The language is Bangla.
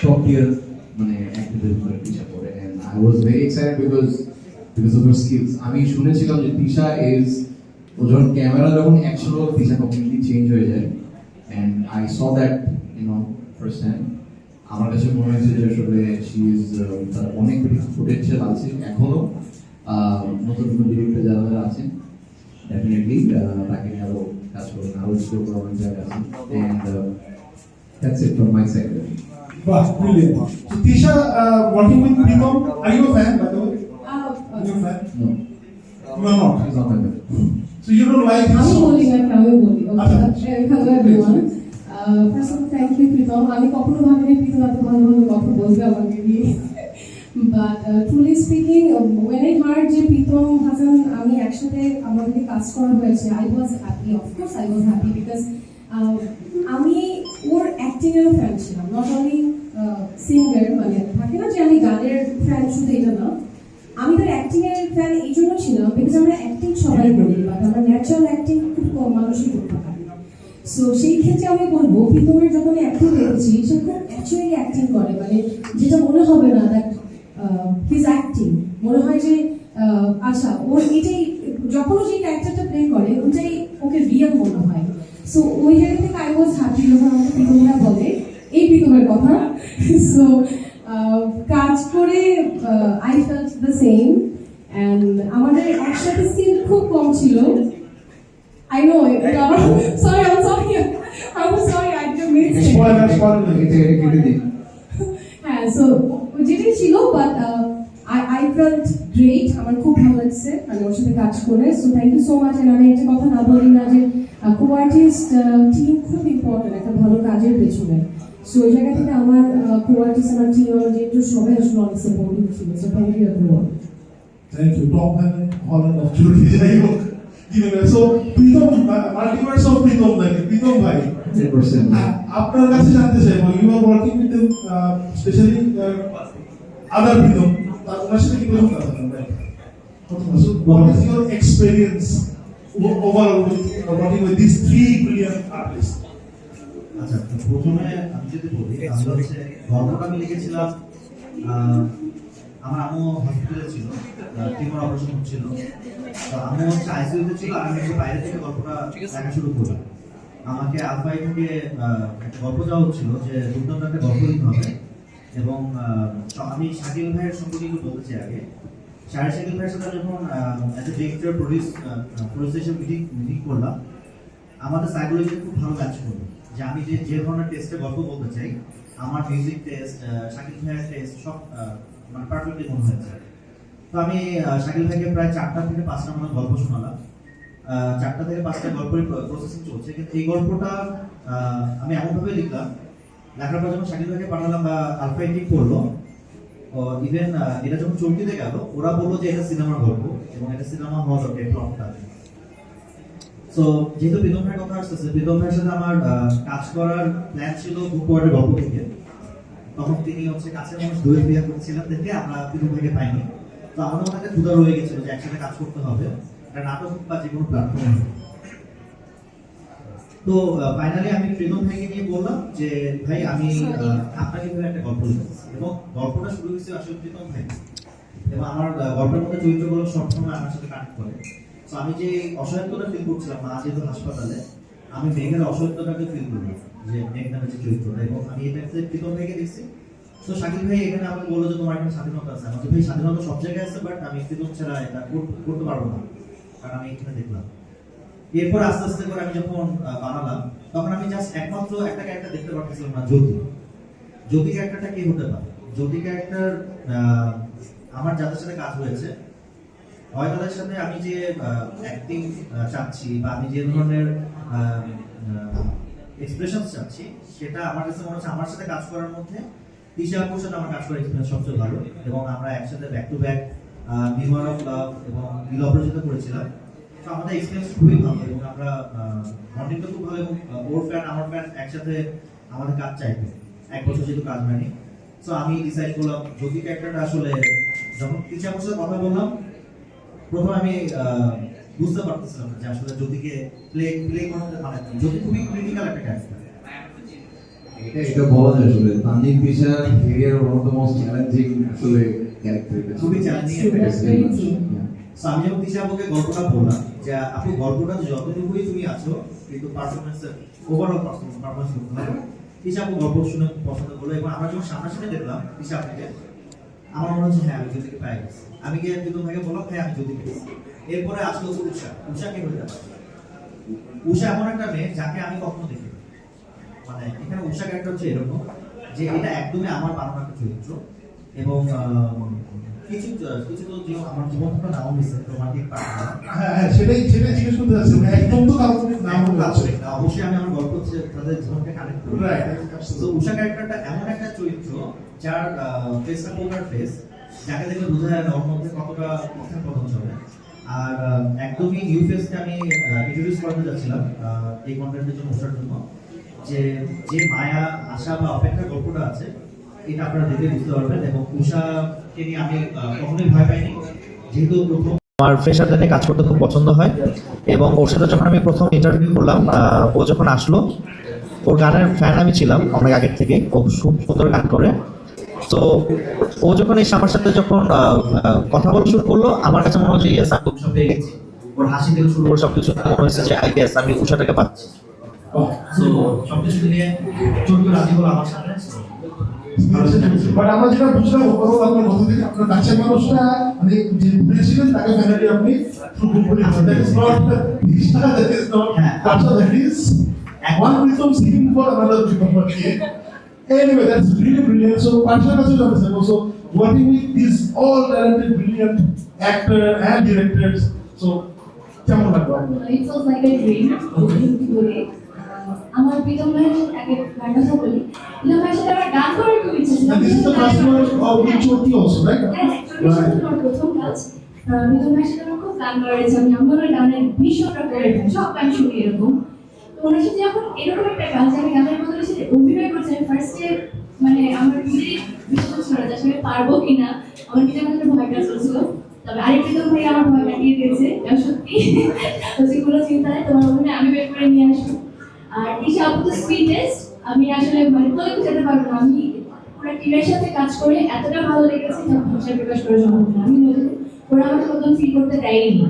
টপ টিয়ার মানে অ্যাক্টরদের ভিতরে তিশা পড়ে। And I was very excited because because of skills আমি শুনেছিলাম যে তিশা ইজ ও যখন ক্যামেরা যখন অ্যাকশন হলো তিশা কমপ্লিটলি চেঞ্জ হয়ে যায়। And I saw that you know first hand আমার কাছে মনে হয়েছে যে আসলে শি ইজ তার অনেক পোটেনশিয়াল আছে এখনও। নতুন নতুন ডিরেক্টর যারা যারা আছেন ডেফিনেটলি তাকে নিয়ে আরও কাজ করবেন আরও এক্সপ্লোর করার অনেক জায়গা আছে। And that's it from my side Wow, brilliant. So Tisha, uh, working with Pritam, are you a fan by the way? Uh, Are you a fan? No You are not. Not my So you don't like his আমি বলি songs? না আমি বলি আচ্ছা। Hello everyone first of thank you Pritam আমি কখনো ভাবিনি প্রীতম এত ভালো ভালো কথা বলবে আমাকে নিয়ে but truly speaking when I heard যে প্রীতম হাসান আমি একসাথে আমাদেরকে কাজ করা হয়েছে I was happy of course I was happy because আমি ওর অ্যাক্টিং ফ্যান ছিলাম। নট অনলি সিঙ্গার মানে থাকে না যে আমি গানের ফ্যান শুধু এটা না, আমি তার অ্যাক্টিং এর ফ্যান এই জন্য ছিলাম বিকজ আমরা অ্যাক্টিং সবাই করি বাট আমরা ন্যাচারাল অ্যাক্টিং খুব কম মানুষই করতে পারি। সো সেই ক্ষেত্রে আমি বলব, প্রীতমের যখন অ্যাক্টিং দেখেছি, সে খুব অ্যাকচুয়ালি অ্যাক্টিং করে মানে যেটা মনে হবে না দ্যাট হিজ অ্যাক্টিং মনে হয় যে আচ্ছা ওর এটাই, যখন ও যে ক্যারেক্টারটা প্লে করে, ওটাই ওকে রিয়েল মনে হয়। সো ওই জায়গা থেকে আই ওয়াজ হ্যাপি যখন আমাকে প্রীতমরা বলে এই প্রীতমের কথা সো কাজ করে I felt the same and আমাদের একসাথে সিন খুব কম ছিল I know it. sorry, I'm sorry. I'm sorry. I didn't mean to. Spoiler, spoiler. এটা এটা কেটে দিন হ্যাঁ সো যেটাই ছিল but I I felt great আমার খুব ভালো লাগছে মানে ওর সাথে কাজ করে so thank you so much আমি একটা কথা না বলি না যে কো আর্টিস্ট টিম খুব ইম্পর্টেন্ট একটা ভালো কাজের পেছনে সো ওই জায়গা থেকে আমার কো আর্টিস্ট আমার টিম আমার যে একটু সবাই আসলে অনেক সাপোর্টিভ ছিল so thank you everyone Thank you. Tom Holland, Holland of Judy. যাই হোক it. So Pritam, multiverse of Pritam নাকি Pritam ভাই 100% আপনার কাছে জানতে চাইব you are working with specially other Pritam তার সাথে কি রকম কাজ করেন ভাই so what with working with this three brilliant artist আচ্ছা তো প্রথমে আমি যদি বলি তাহলে হচ্ছে গল্পটা আমি লিখেছিলাম আমার আম্মু হসপিটালে ছিল টিউমার অপারেশন হচ্ছিল। তো আম্মু হচ্ছে আইসিইউতে ছিল আর আমি হচ্ছে বাইরে থেকে গল্পটা লেখা শুরু করি আমাকে আলফাই থেকে একটা গল্প দেওয়া হচ্ছিল যে দুর্দান্ত একটা গল্প লিখতে হবে। এবং আমি শাকিল ভাইয়ের সম্পর্কে একটু বলতে চাই আগে। শাহের শাকিল ভাইয়ের যখন একটা director produce production meeting meeting করলাম, আমাদের সাইকোলজি খুব ভালো কাজ করবে যে আমি যে যে ধরনের টেস্টে গল্প বলতে চাই, আমার মিউজিক টেস্ট শাকিল ভাইয়ের টেস্ট সব মানে পারফেক্টলি মনে হয়েছে তো আমি শাকিল ভাইকে প্রায় চারটা থেকে পাঁচটা মনে গল্প শোনালাম। চারটা থেকে পাঁচটা গল্পের প্রসেসিং চলছে। কিন্তু এই গল্পটা আমি এমনভাবে লিখলাম, লেখার পর যখন শাকিল ভাইকে পাঠালাম বা আলফা এডিট করল ইভেন এটা যখন গেল, ওরা বলল যে সিনেমার গল্প এবং সিনেমা তো যেহেতু প্রীতম ভাইয়ের কথা আসতেছে, প্রীতম ভাইয়ের সাথে আমার কাজ করার প্ল্যান ছিল গল্প থেকে। তখন তিনি হচ্ছে কাছের মানুষ করছিলেন দেখে আমরা প্রীতম ভাইকে পাইনি। তো আমাদের একটা ক্ষুদা রয়ে গেছিল যে একসাথে কাজ করতে হবে। একটা নাটক বা যে কোনো প্ল্যাটফর্ম তো ফাইনালি আমি প্রীতম ভাইকে নিয়ে বললাম যে ভাই আমি আপনাকে ভেবে একটা গল্প লিখেছি এবং গল্পটা শুরু হয়েছে আসলে প্রীতম ভাই। এবং আমার গল্পের মধ্যে চরিত্রগুলো সবসময় আমার সাথে কানেক্ট করে। তো আমি যে অসহায়ত্বটা ফিল করছিলাম মা যেহেতু হাসপাতালে আমি মেঘের অসহায়ত্বটাকে ফিল করলাম যে মেঘ নামে যে চরিত্রটা। এবং আমি এটা একটা প্রীতম ভাইকে দেখছি। তো শাকিল ভাই এখানে আমাকে বলল যে তোমার একটা স্বাধীনতা আছে। আমাকে ভাই স্বাধীনতা সব জায়গায় আছে বাট আমি প্রীতম ছাড়া এটা করতে পারব না। কারণ আমি এখানে দেখলাম। এরপর আস্তে আস্তে করে আমি যখন বানালাম, তখন আমি জাস্ট একমাত্র একটা ক্যারেক্টার দেখতে পারতেছিলাম না, জ্যোতি। জ্যোতি ক্যারেক্টারটা কি হতে পারে? জ্যোতি ক্যারেক্টার আমার যাদের সাথে কাজ হয়েছে হয় তাদের সাথে আমি যে অ্যাক্টিং চাচ্ছি বা আমি যে ধরনের এক্সপ্রেশন চাচ্ছি, সেটা আমার কাছে মনে হচ্ছে আমার সাথে কাজ করার মধ্যে তিশা আপুর সাথে আমার কাজ করার এক্সপিরিয়েন্স সবচেয়ে ভালো এবং আমরা একসাথে ব্যাক টু ব্যাক মিমার অফ লাভ এবং দিল অপরাজিত করেছিলাম। তো আমাদের এক্সপিরিয়েন্স খুবই ভালো এবং আমরা বন্ডিংটা খুব ভালো এবং ওর ফ্যান আমার ফ্যান একসাথে আমাদের কাজ চাইবে এক বছর যেহেতু কাজ হয়নি। তো আমি ডিসাইড করলাম যদি ক্যারেক্টারটা আসলে যখন আপুর সাথে কথা বললাম প্রথমে আমি বুঝতে পারতেছিলাম যে আসলে জ্যোতিকে প্লে প্লে করতে মানে জ্যোতি খুবই ক্রিটিক্যাল একটা ক্যারেক্টার এটা এটা বলা যায় আসলে। Tanjim Tisha career one of the most challenging আসলে ক্যারেক্টার খুবই challenging True, that's very true. So, আমি যখন গল্পটা বললাম যে আপু গল্পটা যতটুকুই তুমি আছো, কিন্তু পারফরমেন্স ওভারঅল পারফরমেন্স গল্প শুনে পছন্দ করল, এবং আমরা যখন দেখলাম আপুকে আমার মনে হচ্ছে হ্যাঁ আমি জ্যোতিকে পাই আমি গিয়ে ভাইকে বললাম? হ্যাঁ আমি পেয়েছি। এরপরে আসলো উষা। উষা কে হতে পারে? উষা এমন একটা মেয়ে যাকে আমি কখনো দেখি মানে এখানে উষা ক্যারেক্টার হচ্ছে এরকম যে এটা একদমই আমার বানানো একটা চরিত্র। এবং কিছু কিছু তো আমার জীবন থেকে নাও হয়েছে রোমান্টিক হ্যাঁ হ্যাঁ সেটাই সেটাই জিজ্ঞেস করতে যাচ্ছি মানে একদম তো কারণ নাম বলে অবশ্যই। আমি আমার গল্প হচ্ছে তাদের জীবনকে কানেক্ট করি তো উষা ক্যারেক্টারটা এমন একটা চরিত্র যার ফেসটা পোকার ফেস যাকে দেখলে বোঝা যায় না ওর মধ্যে কতটা কথার পতন চলে। আর একদমই নিউ ফেসকে আমি ইন্ট্রোডিউস করতে যাচ্ছিলাম এই কন্টেন্টের জন্য। যে যে মায়া আশা বা অপেক্ষার গল্পটা আছে এটা আপনারা দেখে বুঝতে পারবেন এবং উষাকে নিয়ে আমি কখনোই ভয় পাইনি। যেহেতু প্রথম আমার ফ্রেশারদের কাজ করতে খুব পছন্দ হয় এবং ওর সাথে যখন আমি প্রথম ইন্টারভিউ করলাম ও যখন আসলো, ওর গানের ফ্যান আমি ছিলাম অনেক আগের থেকে। খুব সুন্দর গান করে। তো ও যখন এসে আমার সাথে যখন কথা বলা শুরু করল, আমার কাছে মনে হচ্ছে ইয়েস আমি সব পেয়ে গেছি ওর হাসি থেকে শুরু করে সবকিছু মনে হয়েছে যে আই গেস আমি উষাটাকে পাচ্ছি। সবকিছু নিয়ে চোদ্দ রাজি হলো আমার সাথে। বাট আমরা যেটা বুঝলাম ওভারঅল আপনার কথা থেকে আপনার কাছের মানুষটা মানে যে ভুলেছিলেন তাকে ফাইনালি আপনি প্রুভ করে দিয়েছেন that is not that is not হ্যাঁ। আচ্ছা that is one rhythm singing for another rhythm okay anyway that's really brilliant so Parsha কাছে জানতে চাইব so working with these all talented brilliant actor and directors so কেমন লাগল আপনার It was like a dream. বলে আমার প্রীতম ভাইয়ের সাথে আগে গানটা কথা বলি প্রীতম ভাইয়ের সাথে আমার গান করার খুব ইচ্ছা ছিল and this is the first one of which Choti also right তো প্রীতম ভাইয়ের সাথে খুব গান করার ইচ্ছা আমি আমার গানের ভীষণটা করে সব গান শুনি এরকম। তো ওনার সাথে যখন এরকম একটা কাজ আমি গানের বদলে সাথে অভিনয় করছি আমি ফার্স্টে মানে আমার নিজেরই বিশ্বাস হচ্ছিল না আমি পারব কিনা আমার নিজের মধ্যে ভয় কাজ করছিল। তবে আরেক প্রীতম ভাই আমার ভয় কাটিয়ে দিয়েছে সত্যি হচ্ছে কোনো চিন্তা নেই তোমার অভিনয় আমি বের করে নিয়ে আসব। আর ঈশা আপু তো সুইটেস্ট আমি আসলে মানে বলে বোঝাতে পারব না আমি সাথে কাজ করে এতটা ভালো লেগেছে না আমি ওরা আমাকে নতুন ফিল দেয়নি।